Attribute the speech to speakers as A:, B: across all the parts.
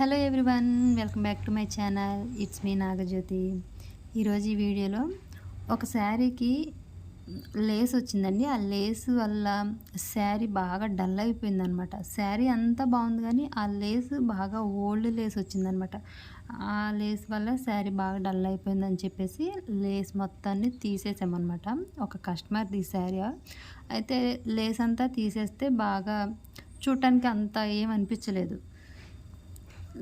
A: Hello everyone welcome back to my channel. It's me Nagajyothi. ఈరోజు ఈ వీడియోలో ఒక శారీకి లేస్ వచ్చిందండి. ఆ లేస్ వల్ల శారీ బాగా డల్ అయిపోయింది అనమాట శారీ అంతా బాగుంది కానీ ఆ లేస్ బాగా ఓల్డ్ లేస్ వచ్చిందనమాట. ఆ లేస్ వల్ల శారీ బాగా డల్ అయిపోయిందని చెప్పేసి లేస్ మొత్తాన్ని తీసేసామన్నమాట ఒక కస్టమర్ తీసారు అయితే లేస్ అంతా తీసేస్తే బాగా చూడటానికి అంత ఏం అనిపించలేదు.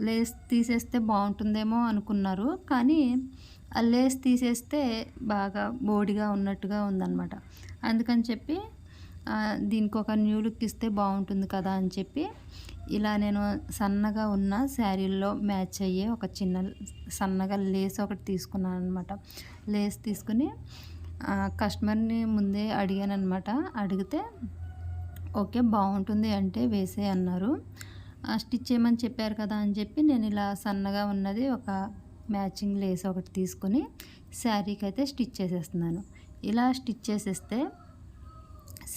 A: లేస్ తీసేస్తే బాగుంటుందేమో అనుకున్నారు. కానీ ఆ లేస్ తీసేస్తే బాగా బోడిగా ఉన్నట్టుగా ఉందన్నమాట. అందుకని చెప్పి దీనికి ఒక న్యూ లుక్ ఇస్తే బాగుంటుంది కదా అని చెప్పి ఇలా నేను సన్నగా ఉన్న శారీల్లో మ్యాచ్ అయ్యే ఒక చిన్న సన్నగా లేస్ ఒకటి తీసుకున్నాను అనమాట లేస్ తీసుకుని కస్టమర్ని ముందే అడిగాను అనమాట అడిగితే ఓకే బాగుంటుంది అంటే వేసే అన్నారు. స్టిచ్ చేయమని చెప్పారు కదా అని చెప్పి నేను ఇలా సన్నగా ఉన్నది ఒక మ్యాచింగ్ లేస్ ఒకటి తీసుకొని శారీకి అయితే స్టిచ్ చేసేస్తున్నాను. ఇలా స్టిచ్ చేసేస్తే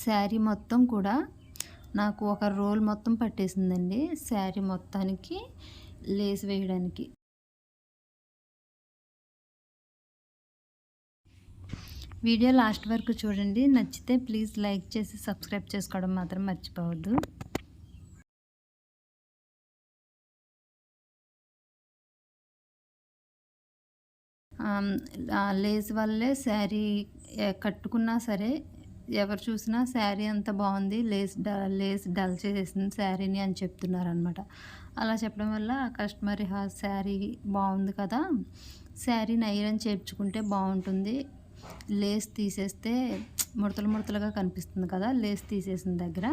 A: శారీ మొత్తం కూడా నాకు ఒక రోల్ మొత్తం పట్టేసిందండి శారీ మొత్తానికి లేస్ వేయడానికి. వీడియో లాస్ట్ వరకు చూడండి. నచ్చితే ప్లీజ్ లైక్ చేసి సబ్స్క్రైబ్ చేసుకోవడం మాత్రం మర్చిపోవద్దు. లేస్ వల్లే శారీ కట్టుకున్నా సరే ఎవరు చూసినా శారీ అంత బాగుంది లేస్ డ లేస్ డల్ చేసేసింది శారీని అని చెప్తున్నారనమాట అలా చెప్పడం వల్ల ఆ కస్టమర్ శారీ బాగుంది కదా శారీని ఐరన్ చేర్చుకుంటే బాగుంటుంది. లేస్ తీసేస్తే ముడతలు ముడతలుగా కనిపిస్తుంది కదా లేస్ తీసేసిన దగ్గర.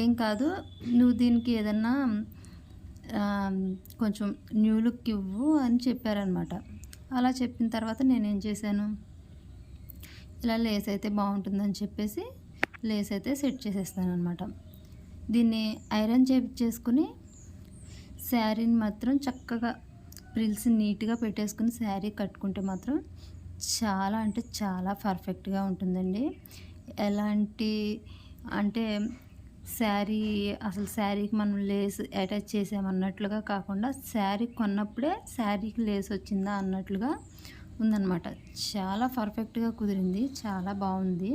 A: ఏం కాదు నువ్వు దీనికి ఏదన్నా కొంచెం న్యూ లుక్ ఇవ్వు అని చెప్పారనమాట అలా చెప్పిన తర్వాత నేనేం చేశాను? ఇలా లేస్ అయితే బాగుంటుందని చెప్పేసి లేస్ అయితే సెట్ చేసేస్తాను అనమాట దీన్ని ఐరన్ చేపించేసుకుని శారీని మాత్రం చక్కగా ప్రిల్స్ నీట్గా పెట్టేసుకుని శారీ కట్టుకుంటే మాత్రం చాలా అంటే చాలా పర్ఫెక్ట్గా ఉంటుందండి. ఎలాంటి అంటే శారీ అసలు శారీకి మనం లేస్ అటాచ్ చేసామన్నట్లుగా కాకుండా శారీ కొన్నప్పుడే శారీకి లేస్ వచ్చిందా అన్నట్లుగా ఉందన్నమాట. చాలా పర్ఫెక్ట్గా కుదిరింది చాలా బాగుంది.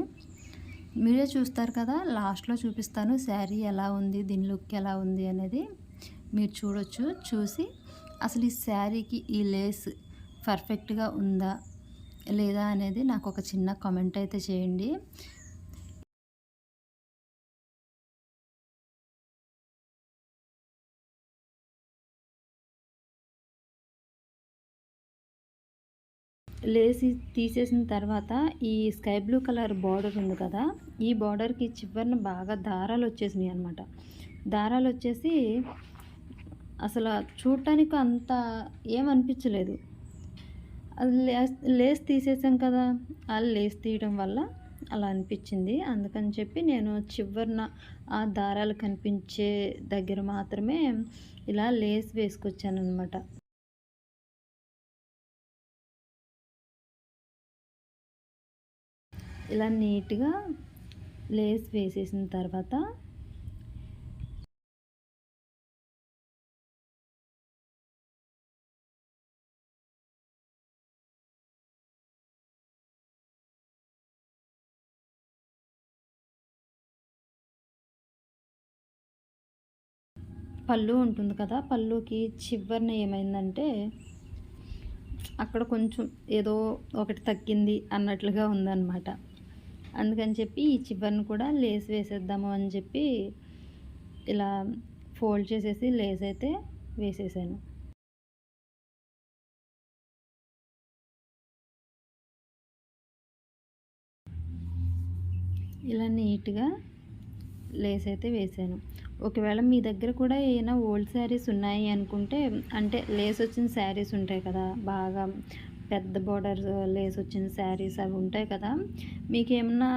A: మీరే చూస్తారు కదా లాస్ట్లో చూపిస్తాను శారీ ఎలా ఉంది దీని లుక్ ఎలా ఉంది అనేది. మీరు చూడొచ్చు చూసి అసలు ఈ శారీకి ఈ లేస్ పర్ఫెక్ట్గా ఉందా లేదా అనేది నాకు ఒక చిన్న కామెంట్ అయితే చేయండి. లేసి తీసేసిన తర్వాత ఈ స్కై బ్లూ కలర్ బార్డర్ ఉంది కదా ఈ బార్డర్కి చివరిన బాగా దారాలు వచ్చేసినాయి అనమాట దారాలు వచ్చేసి అసలు చూడటానికి అంత ఏమనిపించలేదు అది లేస్ లేస్ తీసేసాం కదా ఆ లేస్ తీయడం వల్ల అలా అనిపించింది. అందుకని చెప్పి నేను చివరిన ఆ దారాలు కనిపించే దగ్గర మాత్రమే ఇలా లేస్ వేసుకొచ్చాను అనమాట ఇలా నీట్గా లేస్ వేసేసిన తర్వాత పళ్ళు ఉంటుంది కదా పళ్ళుకి చివరిన ఏమైందంటే అక్కడ కొంచెం ఏదో ఒకటి తగ్గింది అన్నట్లుగా ఉందన్నమాట. అందుకని చెప్పి ఈ చివరిని కూడా లేస్ వేసేద్దాము అని చెప్పి ఇలా ఫోల్డ్ చేసేసి లేస్ అయితే వేసేసాను. ఇలా నీట్గా లేస్ అయితే వేసాను. ఒకవేళ మీ దగ్గర కూడా ఏమైనా ఓల్డ్ శారీస్ ఉన్నాయి అనుకుంటే అంటే లేస్ వచ్చిన శారీస్ ఉంటాయి కదా బాగా పెద్ద బార్డర్ లేస్ వచ్చిన శారీస్ అవి ఉంటాయి కదా మీకు ఏమన్నా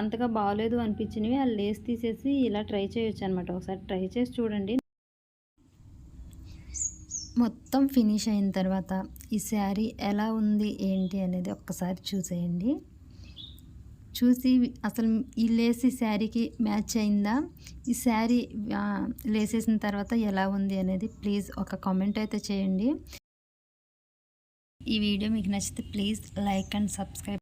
A: అంతగా బాగలేదు అనిపించినవి ఆ లేస్ తీసేసి ఇలా ట్రై చేయొచ్చు అనమాట ఒకసారి ట్రై చేసి చూడండి. మొత్తం ఫినిష్ అయిన తర్వాత ఈ శారీ ఎలా ఉంది ఏంటి అనేది ఒక్కసారి చూసేయండి. చూసి అసలు ఈ లేస్ ఈ శారీకి మ్యాచ్ అయిందా? ఈ శారీ లేసేసిన తర్వాత ఎలా ఉంది అనేది ప్లీజ్ ఒక కామెంట్ అయితే చేయండి. ఈ వీడియో మీకు నచ్చితే ప్లీజ్ లైక్ అండ్ సబ్స్క్రైబ్